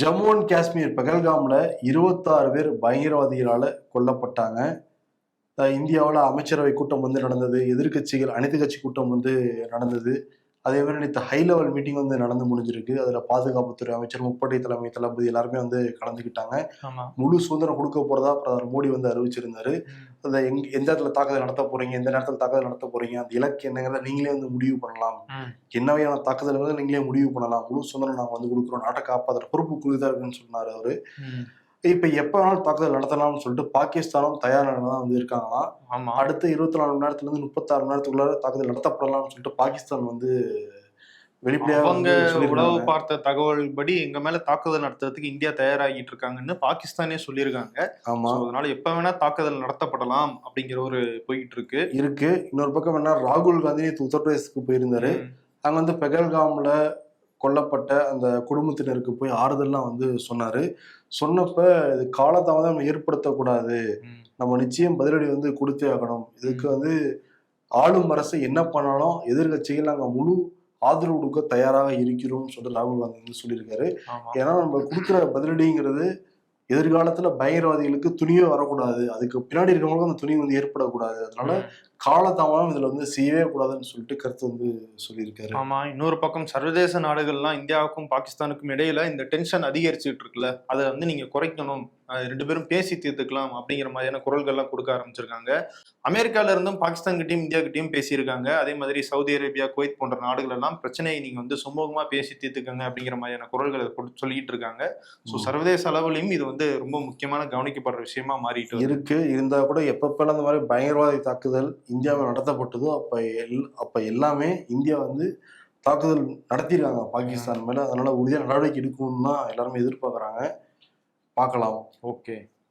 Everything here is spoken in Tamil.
ஜம்மு அண்ட் காஷ்மீர் பகல்காமில் இருபத்தாறு பேர் பயங்கரவாதிகளால் கொல்லப்பட்டாங்க. இந்தியாவில் அமைச்சரவை கூட்டம் வந்து நடந்தது எதிர்க்கட்சிகள் அனைத்து கட்சி கூட்டம் வந்து நடந்தது. அதே மாதிரி நேற்று ஹை லெவல் மீட்டிங் வந்து நடந்து முடிஞ்சிருக்கு. அதில் பாதுகாப்புத்துறை அமைச்சர் முப்படை தலைமை தளபதி எல்லாருமே வந்து கலந்துக்கிட்டாங்க. முழு சுதந்திரம் கொடுக்க போறதா பிரதமர் மோடி வந்து அறிவிச்சிருந்தாரு. அந்த எங் எந்த இடத்துல தாக்குதல் நடத்த போறீங்க எந்த நேரத்தில் தாக்குதல் நடத்த போறீங்க அந்த இலக்கு என்னங்கிறத நீங்களே வந்து முடிவு பண்ணலாம். என்ன வகையான தாக்குதல்களை நீங்களே முடிவு பண்ணலாம். முழு சுதந்திரம் நாங்கள் வந்து கொடுக்குறோம். நாட்டை காப்பாற்றுற பொறுப்பு குறிதா இருக்குன்னு சொன்னாரு அவரு. இப்ப எப்ப வேணாலும் தாக்குதல் நடத்தலாம்னு சொல்லிட்டு பாகிஸ்தானும் தயார் தான் வந்து இருக்காங்களாம் ஆமா. அடுத்த இருபத்தி நாலு மணி நேரத்துல இருந்து முப்பத்தாறு மணி நேரத்துக்குள்ளார தாக்குதல் நடத்தப்படலாம்னு சொல்லிட்டு பாகிஸ்தான் வந்து வெளிப்படையா அவங்க உளவு. பார்த்த தகவல் படி எங்க மேல தாக்குதல் நடத்துறதுக்கு இந்தியா தயாராகிட்டு இருக்காங்கன்னு பாகிஸ்தானே சொல்லியிருக்காங்க. ஆமா. அதனால எப்ப வேணா தாக்குதல் நடத்தப்படலாம் அப்படிங்கிற ஒரு போயிட்டு இருக்கு. இருக்கு இன்னொரு பக்கம் என்ன ராகுல் காந்தி உத்தரப்பிரதேசத்துக்கு போயிருந்தாரு. அங்க வந்து பெகல்காம்ல கொல்லப்பட்ட அந்த குடும்பத்தினருக்கு போய் ஆறுதல்லாம் வந்து சொன்னாரு. சொன்னப்ப இது காலதாமதம் ஏற்படுத்தக்கூடாது. நம்ம நிச்சயம் பதிலடி வந்து கொடுத்தே ஆகணும். இதுக்கு வந்து ஆளும் அரசு என்ன பண்ணாலும் எதிர்கட்சிகள் நாங்க முழு ஆதரவு கொடுக்க தயாராக இருக்கிறோம்னு சொல்லிட்டு ராகுல் காந்தி வந்து சொல்லியிருக்காரு. ஏன்னா நம்ம கொடுக்குற பதிலடிங்கிறது எதிர்காலத்துல பயங்கரவாதிகளுக்கு துணியே வரக்கூடாது. அதுக்கு பின்னாடி இருக்கவங்களுக்கும் அந்த துணி வந்து ஏற்படக்கூடாது. அதனால. காலதாமதம் இதுல வந்து செய்யவே கூடாதுன்னு சொல்லிட்டு கருத்து வந்து சொல்லியிருக்காரு. ஆமா இன்னொரு பக்கம் சர்வதேச நாடுகள்லாம் இந்தியாவுக்கும் பாகிஸ்தானுக்கும் இடையில இந்த டென்ஷன் அதிகரிச்சுட்டு இருக்குல்ல. அதை வந்து நீங்க குறைக்கணும். ரெண்டு பேரும் பேசி தீர்த்துக்கலாம் அப்படிங்கிற மாதிரியான குரல்கள்லாம் கொடுக்க ஆரம்பிச்சிருக்காங்க. அமெரிக்கால இருந்தும் பாகிஸ்தான் கிட்டயும் இந்தியா கிட்டயும் பேசியிருக்காங்க. அதே மாதிரி சவுதி அரேபியா குவைத் போன்ற நாடுகள் எல்லாம் பிரச்சனையை நீங்க வந்து சுமூகமா பேசி தீர்த்துக்கங்க அப்படிங்கிற மாதிரியான குரல்களை சொல்லிட்டு இருக்காங்க. ஸோ சர்வதேச அளவுலயும் இது வந்து ரொம்ப முக்கியமான கவனிக்கப்படுற விஷயமா மாறிட்டு. இருக்கு. இருந்தா கூட எப்பப்பெல்லாம் அந்த மாதிரி பயங்கரவாதி தாக்குதல் இந்தியாவில் நடத்தப்பட்டதோ அப்ப எல் அப்ப எல்லாமே இந்தியா வந்து தாக்குதல் நடத்தியிருக்காங்க. பாகிஸ்தான் மேல. அதனால உறுதியான நடவடிக்கை எடுக்கணும்னு தான் எல்லாருமே எதிர்பார்க்கறாங்க. பார்க்கலாம் ஓகே